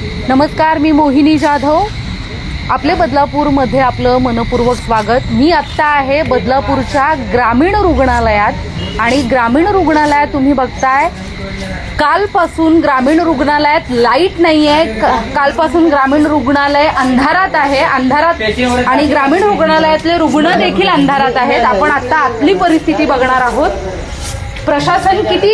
नमस्कार मी मोहिनी जाधव. आपले बदलापूरमध्ये आपलं मनपूर्वक स्वागत. मी आत्ता आहे बदलापूरच्या ग्रामीण रुग्णालयात. आणि ग्रामीण रुग्णालयात तुम्ही बघताय कालपासून ग्रामीण रुग्णालयात लाइट नाही आहे कालपासून ग्रामीण रुग्णालय अंधारात आहे अंधारात आणि ग्रामीण रुग्णालयातले रुग्ण देखील अंधारात आहेत. आपण आत्ता आतली परिस्थिती बघणार आहोत. प्रशासन किती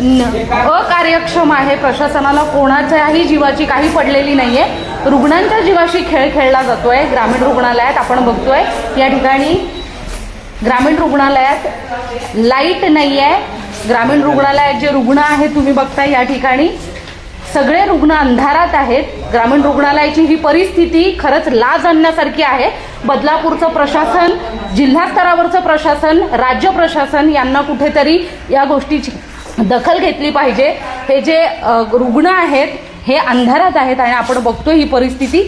न- अकार्यक्षम आहे? प्रशासनाला कोणाच्याही जीवाची काही पडलेली नाही आहे रुग्णांच्या जीवाशी खेळ खेळला जातोय. ग्रामीण रुग्णालयात आपण बघतोय या ठिकाणी ग्रामीण रुग्णालयात लाइट नाही आहे ग्रामीण रुग्णालयात जे रुग्ण आहेत तुम्ही बघताय या ठिकाणी. सगळे रुग्ण अंधारात आहेत. ग्रामीण रुग्णालयाची ही परिस्थिती खरंच लाज आणण्यासारखी आहे. बदलापूरचं प्रशासन जिल्हा स्तरावरचं प्रशासन राज्य प्रशासन यांना कुठेतरी या गोष्टीची दखल घेतली पाहिजे. हे जे रुग्ण आहेत हे अंधारात आहेत आणि आपण बघतोय ही परिस्थिती.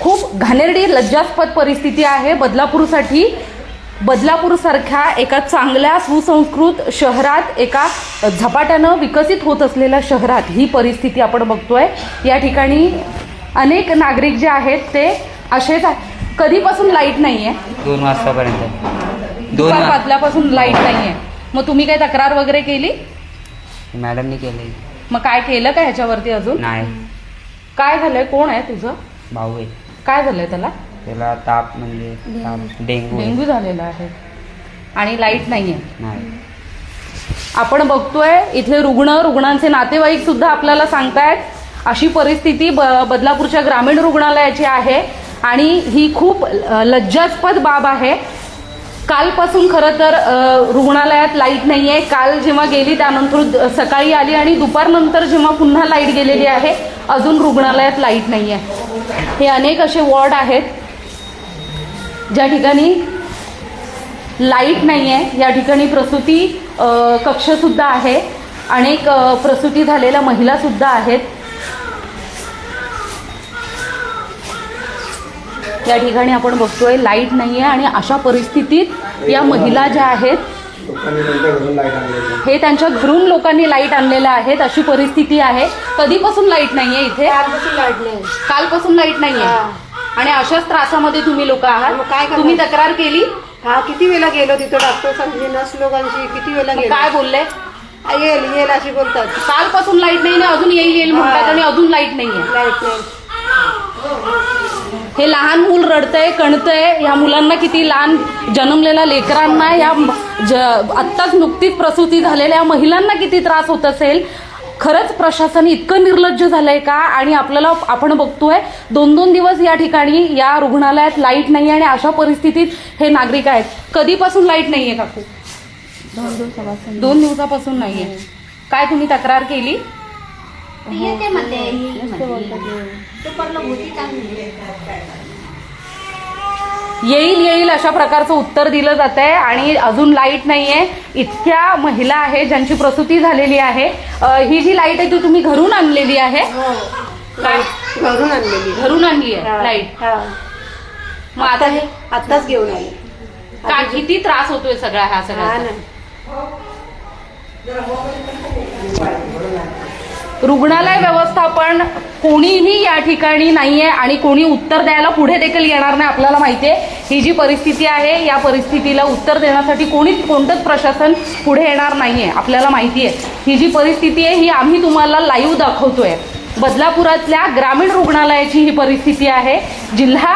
खूप घाणेरडी लज्जास्पद परिस्थिती आहे. बदलापूरसाठी बदलापूरसारख्या एका चांगल्या सुसंस्कृत शहरात एका झपाट्यानं विकसित होत असलेल्या शहरात ही परिस्थिती आपण बघतोय. या ठिकाणी अनेक नागरिक जे आहेत ते असेच. कधीपासून लाइट नाही आहे दोन वाजतापर्यंत. दोन वाजल्यापासून लाइट नाही आहे मग तुम्ही काही तक्रार वगैरे केली? मॅडमनी केले. मग काय केलं का ह्याच्यावरती अजून? नाही. काय झालंय? कोण आहे तुझं? भाऊ आहे. काय झालंय त्याला? त्याला ताप म्हणजे ताप डेंगू. आहे. डेंग्यू झालेला आहे. आणि लाइट नाही आहे नाही. आपण बघतोय इथले रुग्ण रुग्णांचे नातेवाईक सुद्धा आपल्याला सांगतायत अशी परिस्थिती ब बदलापूरच्या ग्रामीण रुग्णालयाची आहे. आणि ही खूप अ, लज्जास्पद बाब आहे. कालपासून खरं तर अ, रुग्णालयात लाइट नाही आहे काल जेव्हा गेली त्यानंतर द- सकाळी आली आणि दुपारनंतर जेव्हा पुन्हा लाइट गेलेली आहे अजून रुग्णालयात लाइट नाही आहे हे अनेक असे वॉर्ड आहेत. ज्या ठिकाणी लाइट नाही आहे या ठिकाणी प्रसूती अ, कक्षसुद्धा आहे. अनेक प्रसूती झालेल्या महिलासुद्धा आहेत. या ठिकाणी आपण बघतोय लाइट नाही आहे आणि अशा परिस्थितीत या महिला ज्या आहेत हे त्यांच्या घरून लोकांनी लाइट आणलेल्या आहेत अशी परिस्थिती आहे. कधीपासून लाइट नाही आहे इथे? कालपासून लाइट नाही कालपासून लाइट नाही आहे हा. आणि अशाच त्रासामध्ये तुम्ही लोक काय आहात करणार? तुम्ही तक्रार केली? हा किती वेळा गेलो तिथं डॉक्टर सांगली नर्स लोकांशी किती वेळा गेलो? काय बोलले? येईल येईल अशी बोलतात. कालपासून लाइट नाही ना अजून येईल येईल म्हणतात आणि अजून लाइट नाहीये. लाइट नाही. हे लहान मूल रडतंय कणतंय ह्या मुलांना किती लहान जन्मलेल्या लेकरांना या ज आत्ताच नुकतीच प्रसूती झालेल्या या महिलांना किती त्रास होत असेल? खरंच प्रशासन इतकं निर्लज्ज झालंय का? आणि आपल्याला आपण बघतोय दोन दोन दिवस या ठिकाणी या रुग्णालयात लाइट नाही आणि अशा परिस्थितीत हे नागरिक आहेत. कधीपासून लाइट नाहीये काकू? दोन दिवसापासून. नाहीये. काय तुम्ही तक्रार केली? येते चांगली येईल येईल अशा प्रकारचं उत्तर दिलं जात आहे आणि अजून लाइट नाहीये. इतक्या महिला आहे ज्यांची प्रसूती झालेली आहे. ही जी लाइट आहे ती तुम्ही घरून आणलेली आहे? काय? घरून आणलेली. घरून आणली आहे हा, लाइट हा. मग आता हे आत्ताच घेऊन आले. काय किती त्रास होतोय सगळा हा हा सगळा रुग्णालय व्यवस्थापन कोणीही या ठिकाणी नाहीये आणि कोणी उत्तर द्यायला पुढे देखील येणार नाही आपल्याला माहितीये. ही जी परिस्थिती आहे या परिस्थितीला उत्तर देण्यासाठी कोणीच कोणतंच प्रशासन पुढे येणार नाहीये आपल्याला माहिती आहे ही जी परिस्थिती आहे ही आम्ही तुम्हाला लाईव्ह दाखवतोय. बदलापुरातल्या ग्रामीण रुग्णालयाची ही परिस्थिती आहे. जिल्हा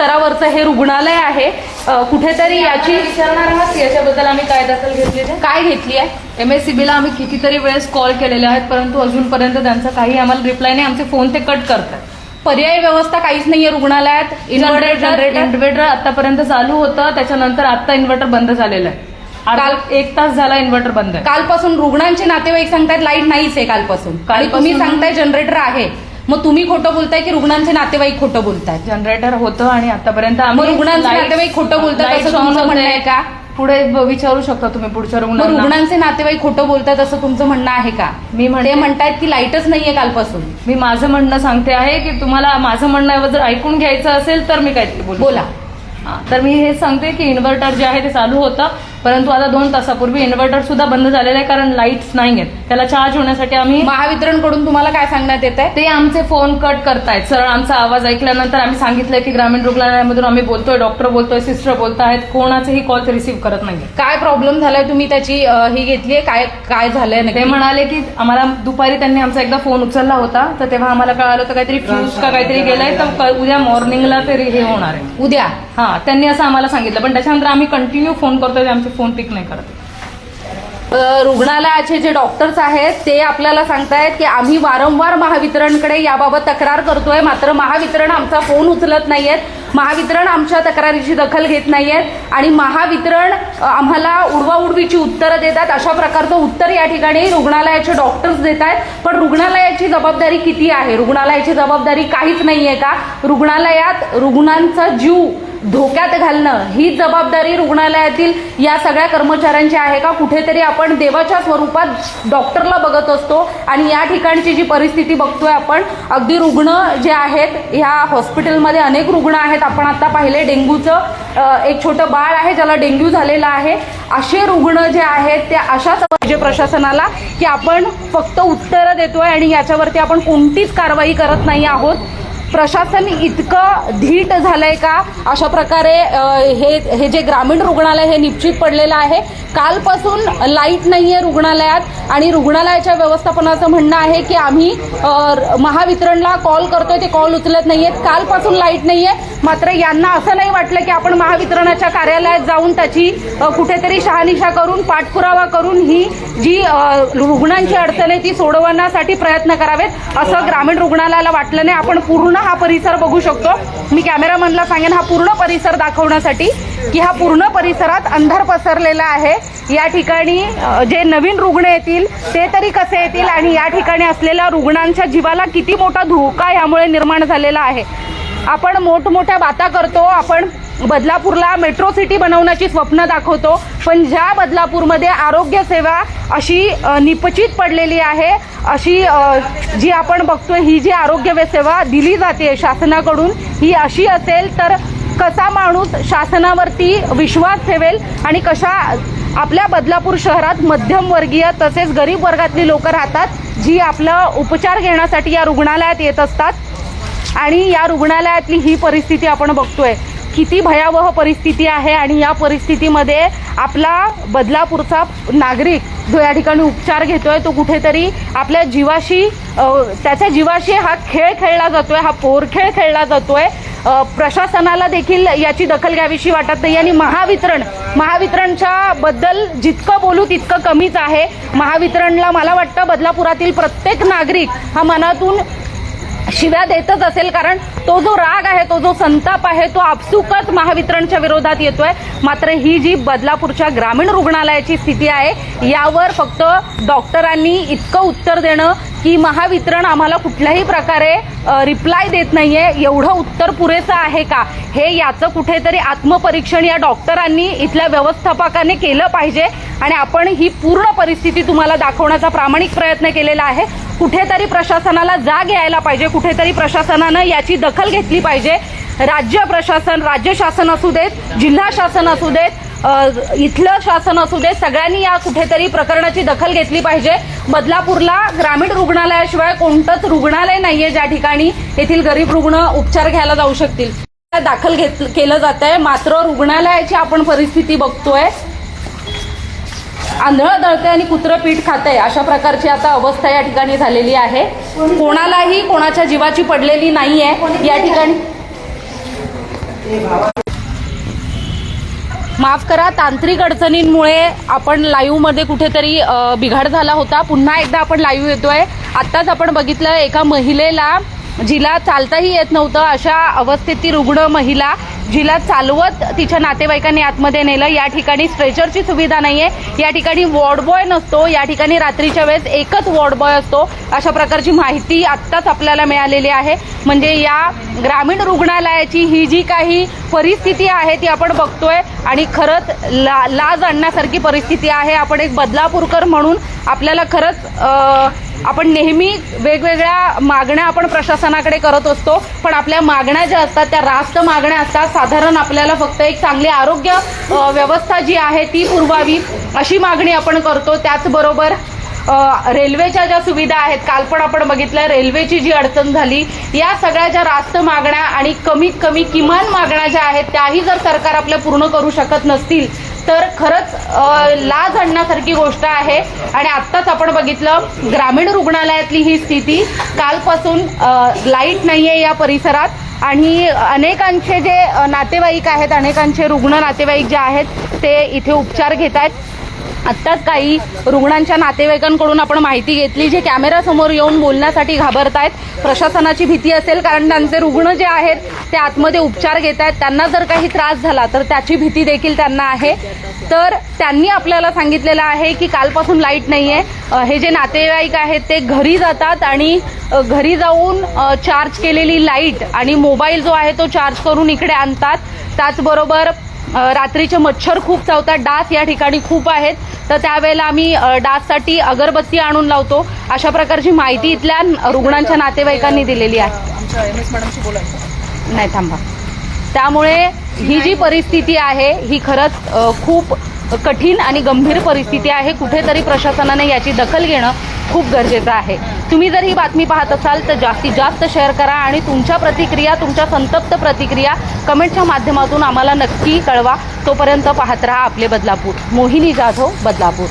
स्तरावरचं हे रुग्णालय आहे. कुठेतरी याची विचारणार आहात याच्याबद्दल आम्ही काय दखल घेतली काय घेतली आहे? एम एस सी बीला आम्ही कितीतरी वेळेस कॉल केलेले आहेत परंतु अजूनपर्यंत त्यांचा काही आम्हाला रिप्लाय नाही. आमचे फोन ते कट करतात. पर्यायी व्यवस्था काहीच नाहीये रुग्णालयात. इन्व्हर्टर इन्व्हर्टर आतापर्यंत चालू होतं. त्याच्यानंतर आता इन्व्हर्टर बंद झालेलं आहे. काल- काल एक तास झाला इन्व्हर्टर बंद आहे. कालपासून रुग्णांचे नातेवाईक सांगतायत लाइट नाहीच आहे कालपासून. कालपासून- तुम्ही सांगताय जनरेटर आहे. मग तुम्ही खोटं बोलताय की रुग्णांचे नातेवाईक खोटं बोलतायत? जनरेटर होतं आणि आतापर्यंत मग रुग्णांचे नातेवाईक खोटं बोलतात असं तुमचं म्हणणं आहे का? पुढे ब- विचारू शकता तुम्ही पुढच्या मग रुग्णांना. रुग्णांचे नातेवाईक खोटं बोलतात असं तुमचं म्हणणं आहे का? मी ते म्हणते म्हणतायत की लाईटच नाहीये कालपासून. मी माझं म्हणणं सांगते आहे की तुम्हाला माझं म्हणणं जर ऐकून घ्यायचं असेल तर मी काहीतरी बोलू बोला. हा, तर मी हे सांगते की इन्व्हर्टर जे आहे ते चालू होतं. परंतु आता दोन तासापूर्वी इन्व्हर्टर सुद्धा बंद झालेलं आहे कारण लाईट्स नाही आहेत त्याला चार्ज होण्यासाठी आम्ही महावितरणकडून तुम्हाला काय सांगण्यात येत आहे ते आमचे फोन कट करतायत. सरळ आमचा आवाज ऐकल्यानंतर आम्ही सांगितलंय की ग्रामीण रुग्णालयामधून आम्ही बोलतोय डॉक्टर बोलतोय सिस्टर बोलतायत. कोणाचेही कॉल रिसीव्ह करत नाहीये काय प्रॉब्लेम झालाय तुम्ही त्याची ही घेतलीये? काय काय झालंय ते? म्हणाले की आम्हाला दुपारी त्यांनी आमचा एकदा फोन उचलला होता तर तेव्हा आम्हाला कळालं होतं काहीतरी फ्यूज का काहीतरी गेलाय तर उद्या मॉर्निंगला ते हे होणार आहे. उद्या? हा त्यांनी असं आम्हाला सांगितलं. पण त्याच्यानंतर आम्ही कंटिन्यू फोन करतोय ते फोन पिक नाही करत. रुग्णालयाचे जे डॉक्टर्स आहेत ते आपल्याला सांगतायत की आम्ही वारंवार महावितरणकडे याबाबत तक्रार करतोय. मात्र महावितरण आमचा फोन उचलत नाहीयेत. महावितरण आमच्या तक्रारीची दखल घेत नाहीयेत. आणि महावितरण आम्हाला उडवाउडवीची उत्तरं देतात. अशा प्रकारचं उत्तर या ठिकाणी रुग्णालयाचे डॉक्टर्स देत आहेत पण रुग्णालयाची जबाबदारी किती आहे? रुग्णालयाची जबाबदारी काहीच नाहीये का? रुग्णालयात रुग्णांचा जीव धोक्यात घालणं ही जबाबदारी रुग्णालयातील या सगळ्या कर्मचाऱ्यांची आहे का? कुठेतरी आपण देवाच्या स्वरूपात डॉक्टरला बघत असतो आणि या ठिकाणची जी परिस्थिती बघतोय आपण अगदी रुग्ण जे आहेत ह्या हॉस्पिटलमध्ये अनेक रुग्ण आहेत. आपण आता पाहिले डेंग्यूचं एक छोटं बाळ आहे ज्याला डेंग्यू झालेला आहे. असे रुग्ण जे आहेत ते अशाच पाहिजे प्रशासनाला की आपण फक्त उत्तरं देतोय आणि याच्यावरती आपण कोणतीच कारवाई करत नाही आहोत. प्रशासन इतकं धीट झालंय का? अशा प्रकारे हे हे जे ग्रामीण रुग्णालय हे निश्चित पडलेलं आहे. कालपासून लाइट नाही आहे रुग्णालयात आणि रुग्णालयाच्या व्यवस्थापनाचं म्हणणं आहे की आम्ही महावितरणला कॉल करतोय ते कॉल उचलत नाही आहेत कालपासून लाइट नाही आहे मात्र यांना असं नाही वाटलं की आपण महावितरणाच्या कार्यालयात जाऊन त्याची कुठेतरी शहानिशा करून पाठपुरावा करून ही जी रुग्णांची अडचण आहे ती सोडवण्यासाठी प्रयत्न करावेत. असं ग्रामीण रुग्णालयाला वाटलं नाही. आपण पूर्ण हा परिसर बघू शकतो. मी कॅमेरामनला सांगेन हा पूर्ण परिसर दाखवण्यासाठी की हा पूर्ण परिसरात अंधार पसरलेला आहे. या ठिकाणी जे नवीन रुग्ण येतील ते तरी कसे येतील आणि या ठिकाणी असलेल्या रुग्णांच्या जीवाला किती मोठा धोका यामुळे निर्माण झालेला आहे. आपण मोठमोठ्या बाता करतो आपण बदलापूरला मेट्रो सिटी बनवण्याची स्वप्न दाखवतो पण ज्या बदलापूरमध्ये आरोग्यसेवा अशी निपचित पडलेली आहे अशी जी आपण बघतोय ही जी आरोग्य सेवा दिली जाते शासनाकडून ही अशी असेल तर कसा माणूस शासनावरती विश्वास ठेवेल आणि कशा आपल्या बदलापूर शहरात मध्यमवर्गीय तसेच गरीब वर्गातली लोक राहतात जी आपलं उपचार घेण्यासाठी या रुग्णालयात येत असतात? आणि या रुग्णालयातली ही परिस्थिती आपण बघतोय. किती भयावह परिस्थिती आहे आणि या परिस्थितीमध्ये आपला बदलापूरचा नागरिक जो या ठिकाणी उपचार घेतोय तो कुठेतरी आपल्या जीवाशी त्याच्या जीवाशी हा खेळ खेळला जातोय हा पोरखेळ खेळला जातोय. प्रशासनाला देखील याची दखल घ्यावीशी वाटत नाही आणि महावितरण महावितरणच्या बद्दल जितकं बोलू तितकं कमीच आहे. महावितरणला मला वाटतं बदलापुरातील प्रत्येक नागरिक हा मनातून शिव्या देतच असेल कारण तो जो राग आहे तो जो संताप आहे तो आपसुकच महावितरणच्या विरोधात येतोय. मात्र ही जी बदलापूरच्या ग्रामीण रुग्णालयाची स्थिती आहे यावर फक्त डॉक्टरांनी इतकं उत्तर देणं की महावितरण आम्हाला कुठल्याही प्रकारे रिप्लाय देत नाहीये. एवढं उत्तर पुरेसं आहे का? हे याचं कुठेतरी आत्मपरीक्षण या डॉक्टरांनी इथल्या व्यवस्थापकाने केलं पाहिजे. आणि आपण ही पूर्ण परिस्थिती तुम्हाला दाखवण्याचा प्रामाणिक प्रयत्न केलेला आहे. कुठेतरी प्रशासनाला जाग यायला पाहिजे कुठेतरी प्रशासनानं याची दखल घेतली पाहिजे. राज्य प्रशासन राज्य शासन असू देत जिल्हा शासन असू देत इथलं शासन असू दे सगळ्यांनी या कुठेतरी प्रकरणाची दखल घेतली पाहिजे. बदलापूरला ग्रामीण रुग्णालयाशिवाय कोणतंच रुग्णालय नाहीये ज्या ठिकाणी येथील गरीब रुग्ण उपचार घ्यायला जाऊ शकतील. दाखल घेत केलं जात आहे मात्र रुग्णालयाची आपण परिस्थिती बघतोय. आंधळं दळते आणि कुत्रं पीठ खाते अशा प्रकारची आता अवस्था या ठिकाणी झालेली आहे. कोणालाही कोणाच्या जीवाची पडलेली नाहीये. या ठिकाणी माफ करा तांत्रिक अडचणींमुळे आपण लाईव्हमध्ये कुठेतरी बिघाड झाला होता. पुन्हा एकदा आपण लाईव्ह येतोय. आत्ताच आपण बघितलं एका महिलेला जिला चालताही येत नव्हतं. अशा अवस्थेत ती रुग्ण महिला जिला चालवत तिच्या नातेवाईकांनी आतमध्ये नेलं. या ठिकाणी स्ट्रेचरची सुविधा नाहीये. या ठिकाणी वॉर्ड बॉय नसतो. या ठिकाणी रात्रीच्या वेळेस एकच वॉर्ड बॉय असतो. अशा प्रकारची माहिती आत्ताच आपल्याला मिळालेली आहे. म्हणजे या ग्रामीण रुग्णालयाची ही जी काही परिस्थिती आहे ती आपण बघतोय आणि खरंच ला लाज आणण्यासारखी परिस्थिती आहे. आपण एक बदलापूरकर म्हणून आपल्याला खरंच आपण नेहमी वेगवेगळ्या मागण्या आपण प्रशासनाकडे करत असतो पण आपल्या मागण्या ज्या असतात त्या रास्त मागण्या असतात. साधारण आपल्याला फक्त एक चांगली आरोग्य व्यवस्था जी आहे ती पुरवावी अशी मागणी आपण करतो. त्याचबरोबर रेल्वेच्या ज्या सुविधा आहेत काल पण आपण बघितलं रेल्वेची जी अडचण झाली या सगळ्या ज्या रास्त मागण्या आणि कमीत कमी किमान मागण्या ज्या आहेत त्याही जर सरकार आपल्या पूर्ण करू शकत नसतील तर खरंच लाज आणण्यासारखी गोष्ट आहे. आणि आत्ताच आपण बघितलं ग्रामीण रुग्णालयातली ही स्थिती कालपासून लाइट लाइट नाहीये या परिसरात. आणि अनेकांचे जे नातेवाईक आहेत अनेकांचे रुग्ण नातेवाईक जे आहेत ते इथे उपचार घेत आहेत आत्ताच काही रुग्णांच्या नातेवाईकांकडून आपण माहिती घेतली जे कॅमेरासमोर येऊन बोलण्यासाठी घाबरत आहेत प्रशासनाची भीती असेल कारण त्यांचे रुग्ण जे आहेत ते आतमध्ये उपचार घेत आहेत त्यांना जर काही त्रास झाला तर त्याची भीती देखील त्यांना आहे. तर त्यांनी आपल्याला सांगितलेलं आहे की कालपासून लाइट नाही आहे हे जे नातेवाईक आहेत ते घरी जातात आणि घरी जाऊन चार्ज केलेली लाइट आणि मोबाईल जो आहे तो चार्ज करून इकडे आणतात. त्याचबरोबर रात्रीचे मच्छर खूप चावतात. डास या ठिकाणी खूप आहेत. तर त्यावेळेला आम्ही डाससाठी अगरबत्ती आणून लावतो. अशा प्रकारची माहिती इथल्या रुग्णांच्या नातेवाईकांनी दिलेली आहे. नाही थांबा. त्यामुळे ही जी परिस्थिती आहे ही खरंच खूप कठीण आणि गंभीर परिस्थिती आहे. कुठेतरी प्रशासनाने याची दखल घेणं खूप गरजेचं आहे. तुम्ही जर ही बातमी पाहत असाल तर जास्तीत जास्त शेअर करा आणि तुमच्या प्रतिक्रिया तुमच्या संतप्त प्रतिक्रिया कमेंटच्या माध्यमातून आम्हाला नक्की कळवा. तोपर्यंत पाहत राहा आपले बदलापूर. मोहिनी जाधव बदलापूर.